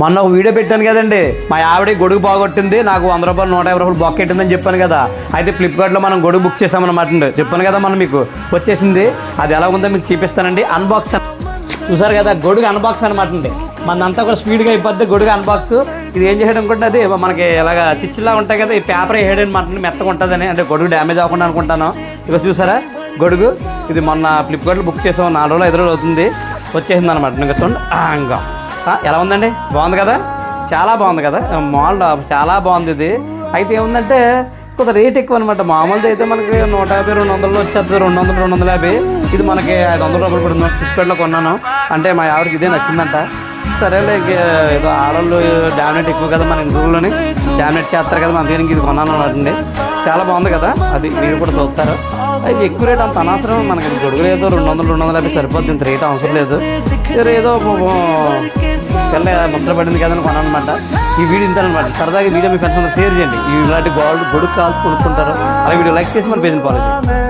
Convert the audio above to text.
మొన్న ఒక వీడియో పెట్టాను కదండి. మా ఆవిడ గొడుగు బాగొట్టింది నాకు వంద రూపాయలు నూట యాభై రూపాయలు బొక్క ఎట్టిందని చెప్పాను కదా. అయితే ఫ్లిప్కార్ట్లో మనం గొడుగు బుక్ చేసామన్నమాట అండి. చెప్పాను కదా మనం మీకు వచ్చేసింది. అది ఎలా ఉందో మీకు చూపిస్తానండి. అన్బాక్స్ చూసారు కదా గొడుగు అన్బాక్స్ అనమాట అండి. మనంతా కూడా స్పీడ్గా అయిపోద్ది గొడుగు అన్బాక్స్ ఇది ఏం చేయడం అనుకుంటుంది మనకి ఇలాగ చిచ్చిలా ఉంటాయి కదా ఈ పేపర్ వేయడం అనమాట మెత్తగా ఉంటుందని అంటే గొడుగు డ్యామేజ్ అవ్వకుండా అనుకుంటాను. ఇక చూసారా? గొడుగు. ఇది మొన్న ఫ్లిప్కార్ట్లో బుక్ చేసాం నాలుగు రోజులు ఐదు రోజులు అవుతుంది. వచ్చేసింది అనమాట ఇంకా చూడండి. ఇంకా. ఎలా ఉందండి? బాగుంది కదా? చాలా బాగుంది కదా? మాల్ చాలా బాగుంది ఇది. అయితే ఏముందంటే కొంత రేట్ ఎక్కువ అనమాట మామూలుది అయితే మనకి నూట యాభై రెండు వందలు వచ్చేస్తుంది. రెండు వందలు రెండు వందల యాభై. ఇది మనకి ఐదు వందల రూపాయలు పడుతుంది ఫ్లిప్కార్ట్లో కొన్నాను. అంటే మా ఆవిడకి ఇదే నచ్చిందంట. సరేలే ఏదో ఆడవాళ్ళు డామినేట్ ఎక్కువ కదా మన ఇంట్లోని డామినేట్ చేస్తారు కదా మన దీనికి ఇది కొన్నాను అనమాటండి చాలా బాగుంది కదా? అది మీరు కూడా చూస్తారు. అది ఎక్కువ రేట్ అంత అనవసరం. మనకి ఇది ఏదో రెండు వందలు రెండు వందల యాభై సరిపోద్ది. ఇంత రేట్ అవసరం లేదు. సరే ఏదో తెల్ల ముసలు పడింది కదా అని కొనమాట ఈ వీడియో ఇంత అనమాట. సరదాగా వీడియో మీ ఫ్రెండ్స్ షేర్ చేయండి. ఇలాంటి గోల్డ్ గొడుగు కాల్ కొనుక్కుంటారు. అలా వీడియో లైక్ చేసి మన పేజ్ని ఫాలో చేయండి.